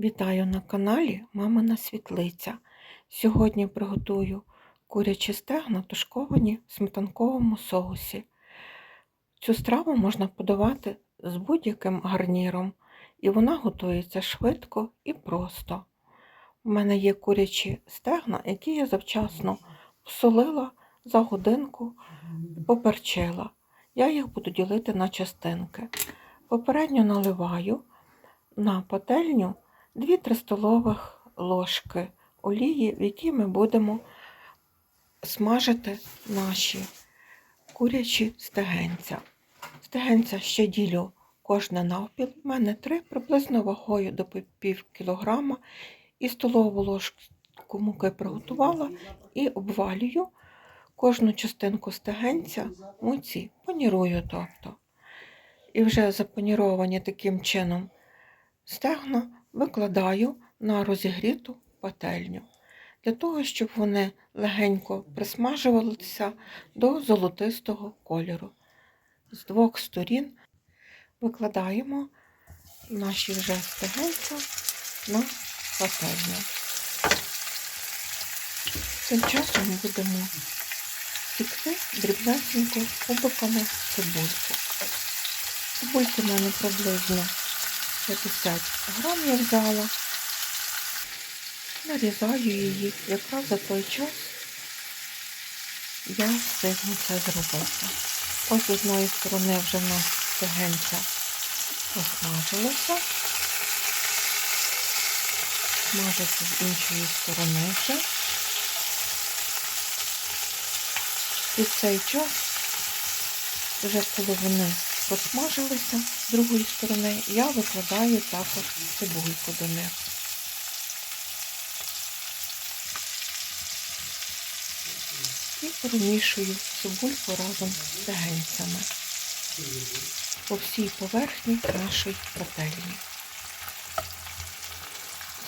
Вітаю на каналі Мамина Світлиця. Сьогодні приготую курячі стегна тушковані в сметанковому соусі. Цю страву можна подавати з будь-яким гарніром, і вона готується швидко і просто. У мене є курячі стегна, які я завчасно посолила за годинку, поперчила. Я їх буду ділити на частинки. Попередньо наливаю на пательню 2-3 столових ложки олії, в якій ми будемо смажити наші курячі стегенця. Стегенця ще ділю кожне навпіл. У мене три приблизно вагою до пів кілограма. І столову ложку муки приготувала і обвалюю кожну частинку стегенця муці, панірую тобто. І вже запаніровані таким чином стегна викладаю на розігріту пательню, для того, щоб вони легенько присмажувалися до золотистого кольору. З двох сторін викладаємо наші вже стегенця на пательню. Тим часом будемо пікти дрібнесенько кубиками цибульки. Цибульки в мене приблизно 50 грам я взяла. Нарізаю її, якраз за той час я встигну це зробити. Ось з одної сторони вже в нас стегенця посмажилося. Смажиться з іншої сторони вже. І в цей час, вже коли вони посмажилися з другої сторони, я викладаю також цибульку до них. І перемішую цибульку разом з легенцями по всій поверхні нашої пательні.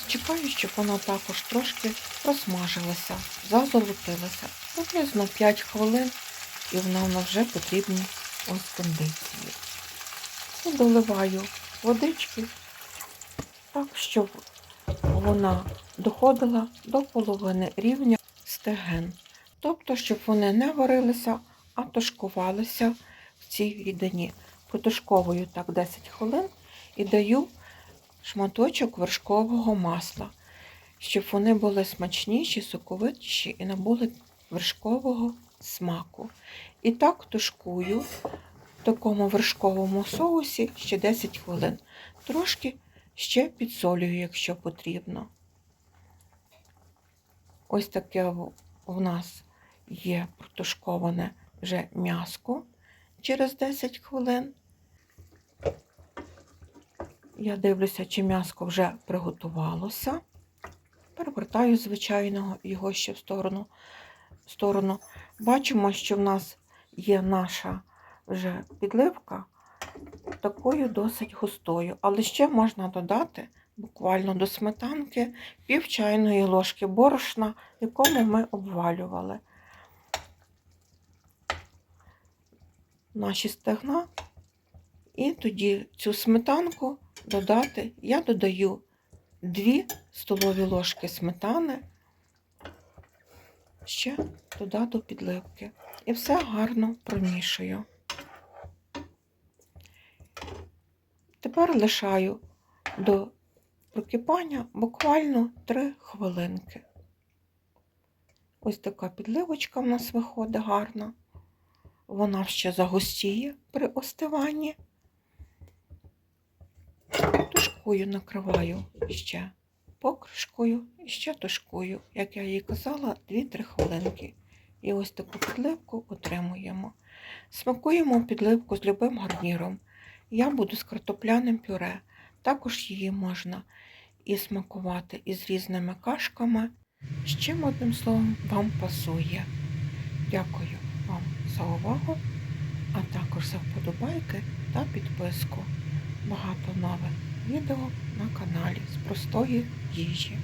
Чекаю, щоб вона також трошки просмажилася, зазолотилася. Приблизно 5 хвилин і вона в нас вже потрібні ось кондиції. І доливаю водички так, щоб вона доходила до половини рівня стеген. Тобто, щоб вони не варилися, а тушкувалися в цій рідині. Потушковую так 10 хвилин і даю шматочок вершкового масла, щоб вони були смачніші, соковитіші і набули вершкового смаку. І так тушкую в такому вершковому соусі ще 10 хвилин. Трошки ще підсолюю, якщо потрібно. Ось таке у нас є протушковане вже м'яско через 10 хвилин. Я дивлюся, чи м'яско вже приготувалося. Перевертаю, звичайно, його ще в сторону. сторону. Бачимо, що в нас є наша вже підливка такою досить густою. Але ще можна додати буквально до сметанки пів чайної ложки борошна, якому ми обвалювали наші стегна. І тоді цю сметанку додати, я додаю 2 столові ложки сметани, ще туди до підливки. І все гарно промішую. Тепер лишаю до прокипання буквально 3 хвилинки. Ось така підливочка в нас виходить гарна. Вона ще загустіє при остиванні. Тушкою накриваю ще покришкою і ще тушкую, як я їй казала, 2-3 хвилинки. І ось таку підливку отримуємо. Смакуємо підливку з любим гарніром. Я буду з картопляним пюре. Також її можна і смакувати із різними кашками. З чим одним словом вам пасує. Дякую вам за увагу, а також за вподобайки та підписку. Багато нових відео на каналі з простої їжі.